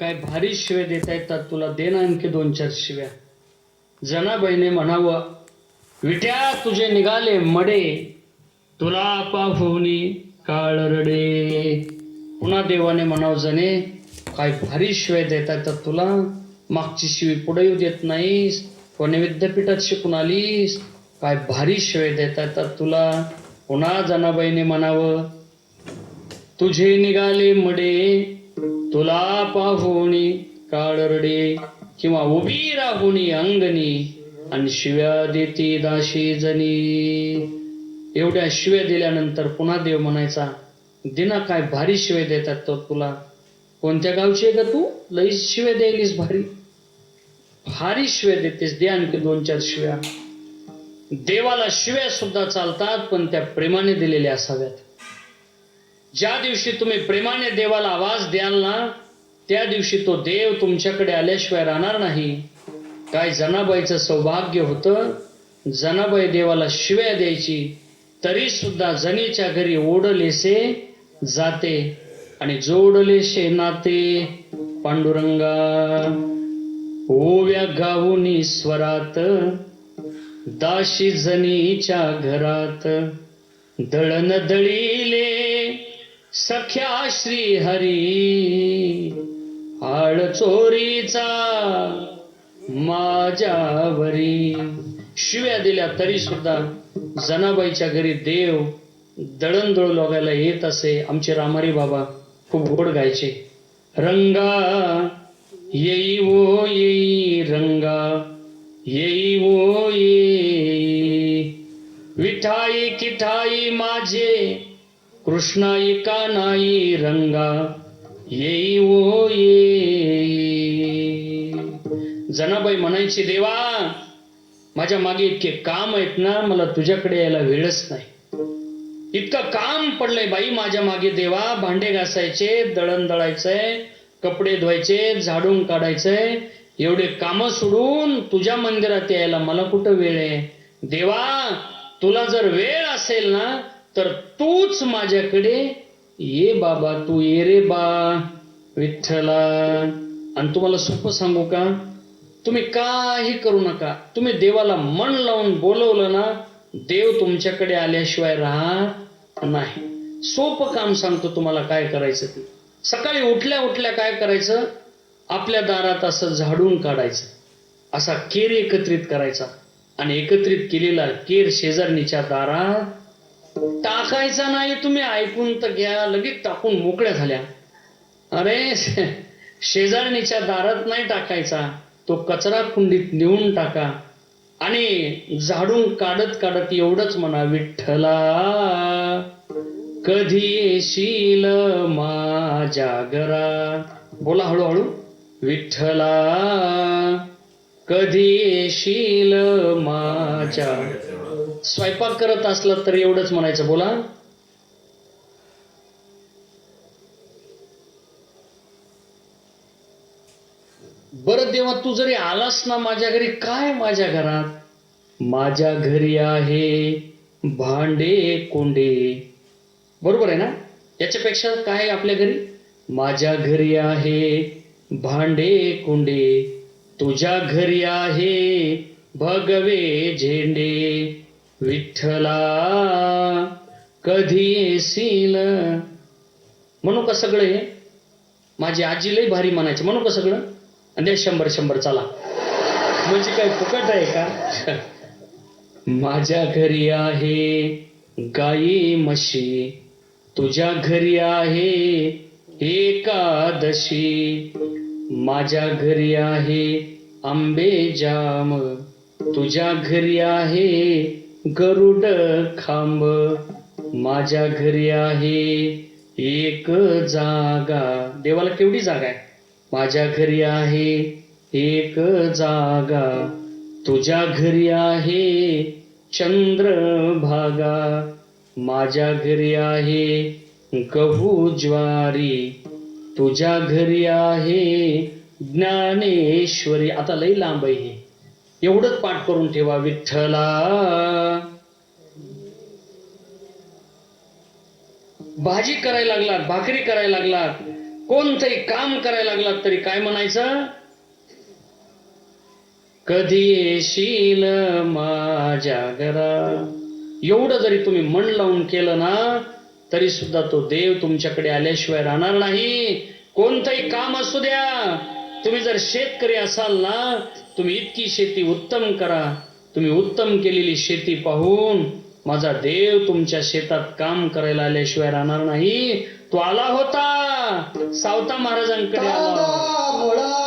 काय भारी शिव्या देता येतात तुला दे ना आणखी दोन चार शिव्या. जनाबाईने म्हणावं विट्या तुझे निघाले मडे. तुला पाहुनी काळ रडे. पुन्हा देवाने म्हणावं जने काय भारी शिव्या देता येतात तुला. मागची शिवी पुढे येऊ देत नाहीस. कोणी विद्यापीठात शिकून आलीस. काय भारी शिव्या देता येतात तुला. पुन्हा जनाबाईने म्हणावं तुझे निघाले मडे. तुला पाहुणी काळरडे किंवा उभी राहुणी अंगणी आणि शिव्या देती दाशी जनी. एवढ्या शिव्या दिल्यानंतर पुन्हा देव म्हणायचा दिना काय भारी शिव्या देतात तो तुला. कोणत्या गावची आहे का तू? लई शिव्या द्यायलीस भारी. भारी शिवे देतेस दे आणखी दोन चार शिव्या. देवाला शिव्या सुद्धा चालतात पण त्या प्रेमाने दिलेल्या असाव्यात. ज्या दिवशी तुम्ही प्रेमाने देवाला आवाज द्याल ना त्या दिवशी तो देव तुमच्याकडे आल्याशिवाय राहणार नाही. काय जनाबाईचं सौभाग्य होतं? जनाबाई देवाला शिव्या द्यायची तरी सुद्धा जनीच्या घरी ओढलेसे जाते आणि जोडलेसे नाते. पांडुरंगा ओव्या गाऊनी स्वरात दाशी जनीच्या घरात दळण दळीले सख्या श्री हरी आळ चोरीचा माझ्यावरी. शिव्या दिल्या तरी सुद्धा जनाबाईच्या घरी देव दळण दळू लागायला येत असे. आमचे रामारी बाबा खूप गोड गायचे. रंगा येई वो येई रंगा येई वो येई. विठाई किठाई माझे कृष्णाई नाही रंगा येई ओ ये जनाबाई म्हणायची देवा माझ्या मागे इतके काम आहेत ना मला तुझ्याकडे यायला वेळच नाही. इतकं काम पडलंय बाई माझ्या मागे देवा भांडे घासायचे दळण दळायचंय कपडे धुवायचे झाडून काढायचंय एवढे काम सोडून तुझ्या मंदिरात यायला मला कुठं वेळ आहे? देवा तुला जर वेळ असेल ना तर तूच माझ्याकडे ये बाबा तू ये रे बा विठ्ठला. आणि तुम्हाला सोपं सांगू का? तुम्ही काही करू नका. तुम्ही देवाला मन लावून बोलवलं ना देव तुमच्याकडे आल्याशिवाय राहत नाही. सोपं काम सांगतो तुम्हाला काय करायचं ते. सकाळी उठल्या उठल्या काय करायचं? आपल्या दारात असं झाडून काढायचं. असा केर एकत्रित करायचा. आणि एकत्रित केलेला केर शेजारणीच्या दारात टाकायचा नाही तुम्ही ऐकून तर घ्या. लगेच टाकून मोकळ्या झाल्या. अरे शेजारणीच्या दारात नाही टाकायचा. तो कचरा कुंडीत नेऊन टाका. आणि झाडून काढत काढत एवढंच म्हणा विठ्ठला कधी येशील माझ्या घरा बोला हळूहळू. विठ्ठला कधी येशील माझ्या स्वयंपाक करत असला तर एवढंच म्हणायचं बोला. बरं देवा तू जरी आलास ना माझ्या घरी काय माझ्या घरात? माझ्या घरी आहे भांडे कोंडे. बरोबर आहे ना? याच्यापेक्षा काय आहे आपल्या घरी? माझ्या घरी आहे भांडे कोंडे. तुझ्या घरी आहे भगवे झेंडे. विठ्ठला कधी येशील? म्हणू का सगळं? हे माझी आजी लई भारी म्हणायची म्हणू का सगळं? आणि द्या शंभर शंभर चला. म्हणजे काय फुकट आहे का? माझ्या घरी आहे गाई म्हशी. तुझ्या घरी आहे एकादशी. माझ्या घरी आहे आंबे जाम. तुझ्या घरी आहे गरुड खांब माझ्या घरी आहे. एक जागा. देवाला केवढी जागा आहे? माझ्या घरी आहे. एक जागा. तुझ्या घरी आहे. चंद्रभागा माझ्या घरी आहे. गहू ज्वारी. तुझ्या घरी आहे. ज्ञानेश्वरी. आता लई लांब आहे एवढंच पाठ करून ठेवा विठ्ठला. भाजी करायला लागलात भाकरी करायला लागलात कोणतंही काम करायला लागलात तरी काय म्हणायचं? कधी येशील माझ्या घरा एवढं जरी तुम्ही मन लावून केलं ना तरी सुद्धा तो देव तुमच्याकडे आल्याशिवाय राहणार नाही. कोणतंही काम असू द्या. तुम्ही जर शेतकरी असाल ना तुम्ही इतकी शेती उत्तम करा. तुम्ही उत्तम केलेली शेती पाहून माझा देव तुमच्या शेतात काम करायला आल्याशिवाय राहणार नाही. तो आला होता. सावता महाराजांकडे आला.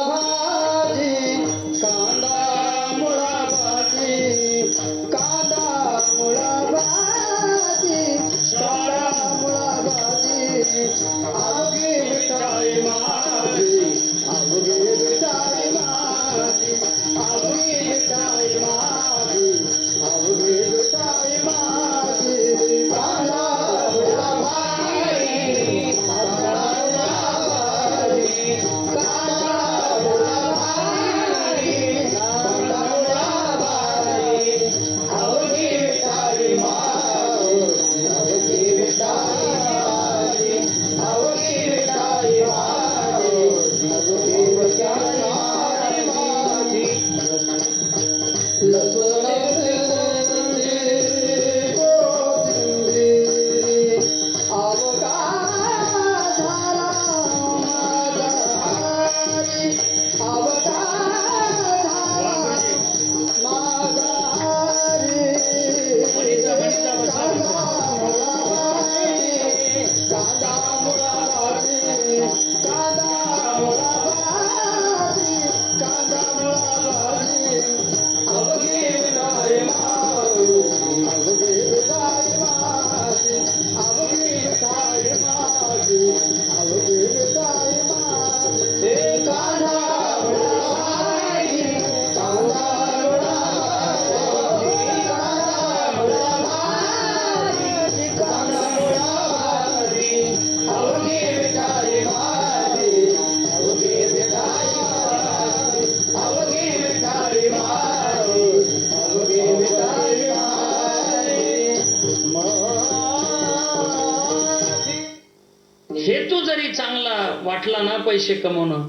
हेतू जरी चांगला वाटला ना पैसे कमवणं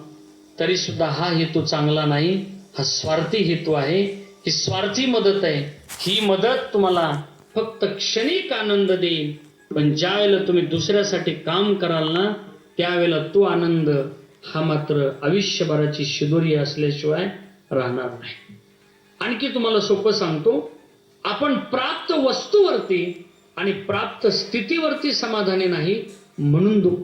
तरी सुद्धा हा हेतू चांगला नाही. हा स्वार्थी हेतू आहे. ही स्वार्थी मदत आहे. ही मदत तुम्हाला फक्त क्षणिक आनंद देईल. पण ज्या वेळेला तुम्ही दुसऱ्यासाठी काम कराल ना त्यावेळेला तो आनंद हा मात्र आयुष्यभराची शिदोरी असल्याशिवाय राहणार नाही. आणखी तुम्हाला सोपं सांगतो आपण प्राप्त वस्तूवरती आणि प्राप्त स्थितीवरती समाधानी नाही म्हणून दुःख